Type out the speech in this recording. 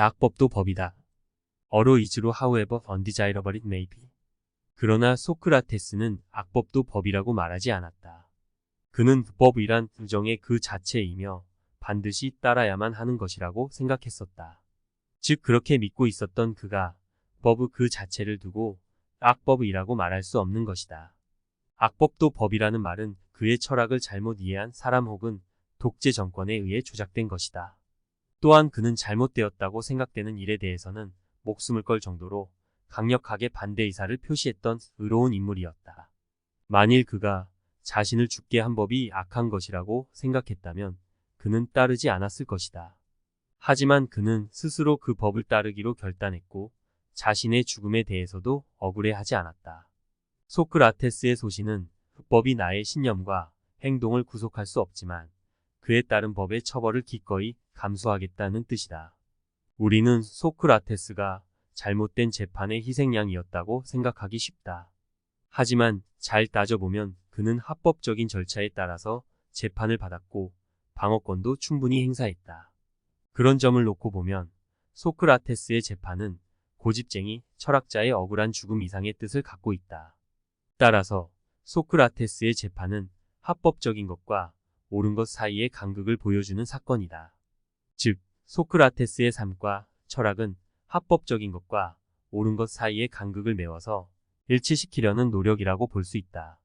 대학법도 법이다. 어로 이즈로 it may be. 그러나 소크라테스는 악법도 법이라고 말하지 않았다. 그는 법이란 규정의 그 자체이며 반드시 따라야만 하는 것이라고 생각했었다. 즉 그렇게 믿고 있었던 그가 법의 그 자체를 두고 악법이라고 말할 수 없는 것이다. 악법도 법이라는 말은 그의 철학을 잘못 이해한 사람 혹은 독재 정권에 의해 조작된 것이다. 또한 그는 잘못되었다고 생각되는 일에 대해서는 목숨을 걸 정도로 강력하게 반대 의사를 표시했던 의로운 인물이었다. 만일 그가 자신을 죽게 한 법이 악한 것이라고 생각했다면 그는 따르지 않았을 것이다. 하지만 그는 스스로 그 법을 따르기로 결단했고 자신의 죽음에 대해서도 억울해하지 않았다. 소크라테스의 소신은 법이 나의 신념과 행동을 구속할 수 없지만 그에 따른 법의 처벌을 기꺼이 감수하겠다는 뜻이다. 우리는 소크라테스가 잘못된 재판의 희생양이었다고 생각하기 쉽다. 하지만 잘 따져보면 그는 합법적인 절차에 따라서 재판을 받았고 방어권도 충분히 행사했다. 그런 점을 놓고 보면 소크라테스의 재판은 고집쟁이 철학자의 억울한 죽음 이상의 뜻을 갖고 있다. 따라서 소크라테스의 재판은 합법적인 것과 옳은 것 사이의 간극을 보여주는 사건이다. 즉, 소크라테스의 삶과 철학은 합법적인 것과 옳은 것 사이의 간극을 메워서 일치시키려는 노력이라고 볼 수 있다.